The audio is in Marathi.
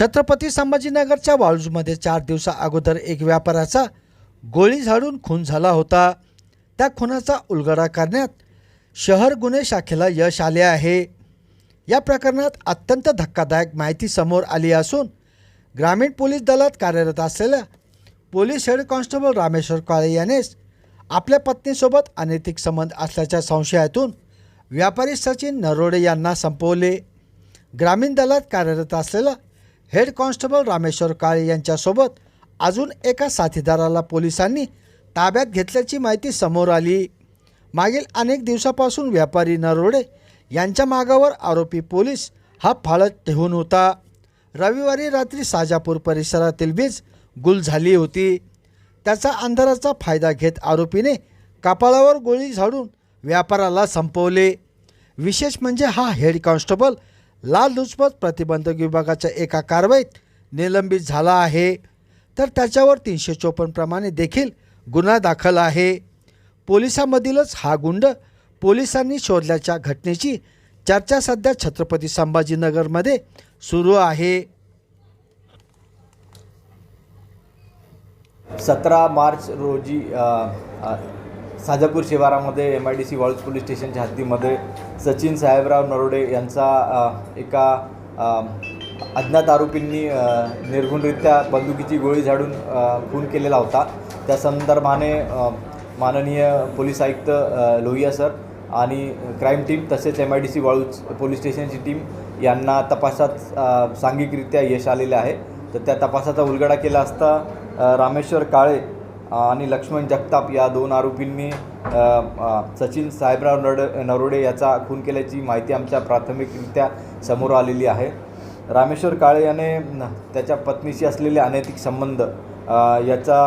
छत्रपती संभाजीनगरच्या वाळूजमध्ये चार दिवसा अगोदर एक व्यापाऱ्याचा गोळी झाडून खून झाला होता. त्या खुनाचा उलगडा करण्यात शहर गुन्हे शाखेला यश आले आहे. या प्रकरणात अत्यंत धक्कादायक माहिती समोर आली असून ग्रामीण पोलीस दलात कार्यरत असलेल्या police head constable Rameshwar Kale यानेच आपल्या पत्नीसोबत अनैतिक संबंध असल्याच्या संशयातून व्यापारी सचिन नरोडे यांना संपवले. ग्रामीण दलात कार्यरत असलेला हेड कॉन्स्टेबल रामेश्वर काळे यांच्यासोबत अजून एका साथीदाराला पोलिसांनी ताब्यात घेतल्याची माहिती समोर आली. मागील अनेक दिवसापासून व्यापारी नरोडे यांच्या मागावर आरोपी पोलीस हा फाळत ठेवून होता. रविवारी रात्री साजापूर परिसरातील वीज गुल झाली होती. त्याचा अंधाराचा फायदा घेत आरोपीने कपाळावर गोळी झाडून व्यापाराला संपवले. विशेष म्हणजे हा हेड कॉन्स्टेबल लाचलुचपत प्रतिबंधक विभागाच्या एका कारवाईत निलंबित झाला आहे. तर त्याच्यावर तीनशे चोपन्न प्रमाणे देखील गुन्हा दाखल आहे. पोलिसांमधीलच हा गुंड पोलिसांनी शोधल्याच्या घटनेची चर्चा सध्या छत्रपती संभाजीनगरमध्ये सुरू आहे. सतरा मार्च रोजी आ, आ, Sajapur शिवारामध्ये M I D C Waluj police स्टेशनच्या हद्दीमध्ये सचिन साहेबराव नरोडे यांचा एका अज्ञात आरोपींनी निर्गुणरित्या बंदुकीची गोळी झाडून खून केलेला होता. त्या संदर्भाने माननीय पोलीस आयुक्त लोहिया सर आणि क्राईम टीम तसेच M I D C Waluj police स्टेशनची team यांना तपासात सांघिकरित्या यश आलेले आहे. तर त्या तपासाचा उलगडा केला असता रामेश्वर काळे आणि लक्ष्मण जगताप या दोन आरोपींनी सचिन साहेबराव नड नरोडे याचा खून केल्याची माहिती आमच्या प्राथमिकरित्या समोर आलेली आहे. रामेश्वर काळे याने त्याच्या पत्नीशी असलेले अनैतिक संबंध याचा